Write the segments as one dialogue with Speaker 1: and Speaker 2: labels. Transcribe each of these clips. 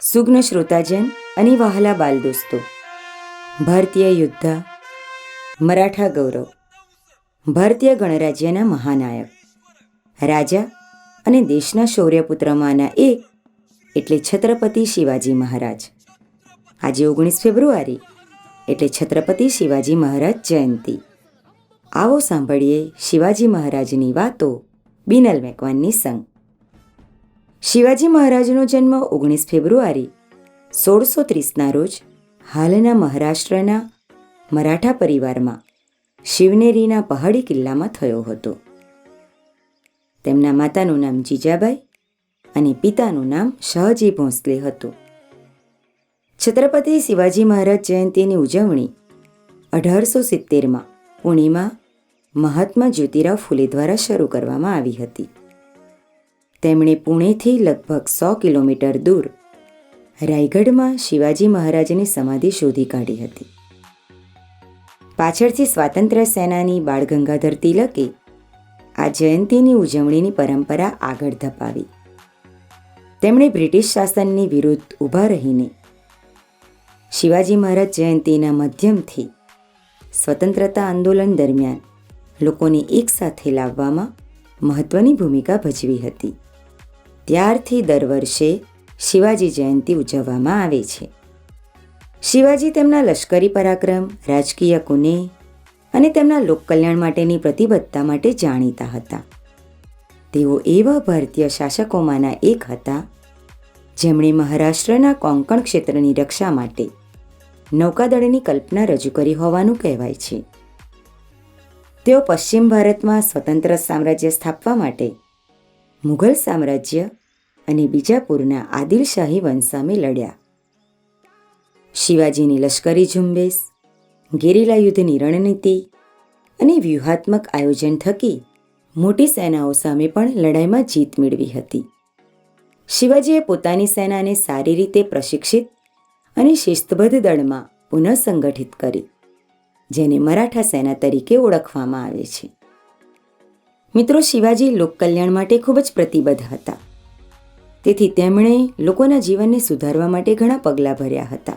Speaker 1: સુગ્ન શ્રોતાજન અને વહાલા બાલ દોસ્તો. ભારતીય યોદ્ધા, મરાઠા ગૌરવ. ભારતીય ગણરાજ્યના મહાનાયક. રાજા અને દેશના શૌર્યપુત્રમાંના એક એટલે છત્રપતિ શિવાજી મહારાજ. આજે ઓગણીસ ફેબ્રુઆરી એટલે છત્રપતિ શિવાજી મહારાજ જયંતી. આવો સાંભળીએ શિવાજી મહારાજની વાતો બિનલ મેકવાનની સંગ. શિવાજી મહારાજનો જન્મ ઓગણીસ ફેબ્રુઆરી સોળસો ત્રીસના રોજ હાલના મહારાષ્ટ્રના મરાઠા પરિવારમાં શિવનેરીના પહાડી કિલ્લામાં થયો હતો. તેમના માતાનું નામ જીજાબાઈ અને પિતાનું નામ શાહજી ભોંસલે હતું. છત્રપતિ શિવાજી મહારાજ જયંતીની ઉજવણી અઢારસો સિત્તેરમાં પુણેમાં મહાત્મા જ્યોતિરાવ ફુલે દ્વારા શરૂ કરવામાં આવી હતી. તેમણે પુણેથી લગભગ સો કિલોમીટર દૂર રાયગઢમાં શિવાજી મહારાજની સમાધિ શોધી કાઢી હતી. પાછળથી સ્વાતંત્ર્ય સેનાની બાળ ગંગાધર તિલકે આ જયંતીની ઉજવણીની પરંપરા આગળ ધપાવી. તેમણે બ્રિટિશ શાસનની વિરુદ્ધ ઊભા રહીને શિવાજી મહારાજ જયંતીના માધ્યમથી સ્વતંત્રતા આંદોલન દરમિયાન લોકોને એકસાથે લાવવામાં મહત્વની ભૂમિકા ભજવી હતી. ત્યારથી દર વર્ષે શિવાજી જયંતી ઉજવવામાં આવે છે. શિવાજી તેમના લશ્કરી પરાક્રમ, રાજકીય કુને અને તેમના લોકકલ્યાણ માટેની પ્રતિબદ્ધતા માટે જાણીતા હતા. તેઓ એવા ભારતીય શાસકોમાંના એક હતા, જેમણે મહારાષ્ટ્રના કોંકણ ક્ષેત્રની રક્ષા માટે નૌકાદળની કલ્પના રજૂ કરી હોવાનું કહેવાય છે. તેઓ પશ્ચિમ ભારતમાં સ્વતંત્ર સામ્રાજ્ય સ્થાપવા માટે મુઘલ સામ્રાજ્ય અને બીજાપુરના આદિલશાહી વંશ સામે લડ્યા. શિવાજીની લશ્કરી ઝુંબેશ, ગેરીલા યુદ્ધની રણનીતિ અને વ્યૂહાત્મક આયોજન થકી મોટી સેનાઓ સામે પણ લડાઈમાં જીત મેળવી હતી. શિવાજીએ પોતાની સેનાને સારી રીતે પ્રશિક્ષિત અને શિસ્તબદ્ધ દળમાં પુનઃસંગઠિત કરી, જેને મરાઠા સેના તરીકે ઓળખવામાં આવે છે. મિત્રો શિવાજી લોકકલ્યાણ માટે ખૂબ જ પ્રતિબદ્ધ હતા. તેથી તેમણે લોકોના જીવનને સુધારવા માટે ઘણા પગલાં ભર્યા હતા.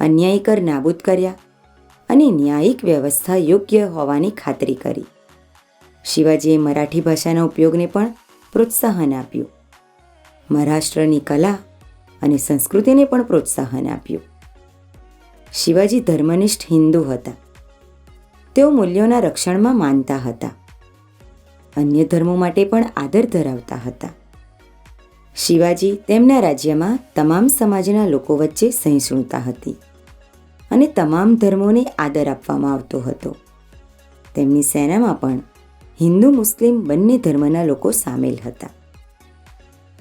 Speaker 1: અન્યાયી કર નાબૂદ કર્યા અને ન્યાયિક વ્યવસ્થા યોગ્ય હોવાની ખાતરી કરી. શિવાજીએ મરાઠી ભાષાના ઉપયોગને પણ પ્રોત્સાહન આપ્યું. મહારાષ્ટ્રની કલા અને સંસ્કૃતિને પણ પ્રોત્સાહન આપ્યું. શિવાજી ધર્મનિષ્ઠ હિન્દુ હતા. તેઓ મૂલ્યોના રક્ષણમાં માનતા હતા. અન્ય ધર્મો માટે પણ આદર ધરાવતા હતા. શિવાજી તેમના રાજ્યમાં તમામ સમાજના લોકો વચ્ચે સહિષ્ણુતા હતી અને તમામ ધર્મોને આદર આપવામાં આવતો હતો. તેમની સેનામાં પણ હિન્દુ મુસ્લિમ બંને ધર્મના લોકો સામેલ હતા.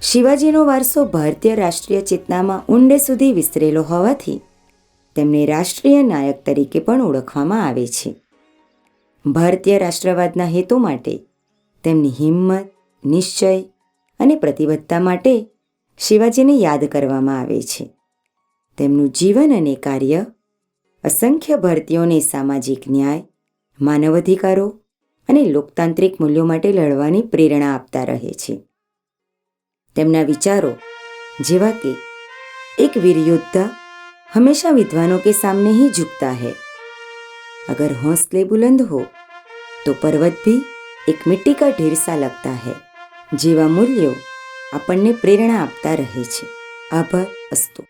Speaker 1: શિવાજીનો વારસો ભારતીય રાષ્ટ્રીય ચેતનામાં ઊંડે સુધી વિસ્તરેલો હોવાથી તેમને રાષ્ટ્રીય નાયક તરીકે પણ ઓળખવામાં આવે છે. ભારતીય રાષ્ટ્રવાદના હેતુ માટે તેમની હિંમત, નિશ્ચય અને પ્રતિબદ્ધતા માટે શિવાજીને યાદ કરવામાં આવે છે. તેમનું જીવન અને કાર્ય અસંખ્ય ભારતીયોને સામાજિક ન્યાય માનવ અધિકારો અને લોકતાંત્રિક મૂલ્યો માટે લડવાની પ્રેરણા આપતા રહે છે. તેમના વિચારો જેવા કે, એક વીર યોદ્ધા હંમેશા વિદ્વાનો કે સામને ही झुकता है अगर हौसले बुलंद हो तो पर्वत એક મિટ્ટી કા ઢેરસા લગતા હૈ, જેવા મૂલ્યો આપણને પ્રેરણા આપતા રહે છે. આભાર અસ્તુ.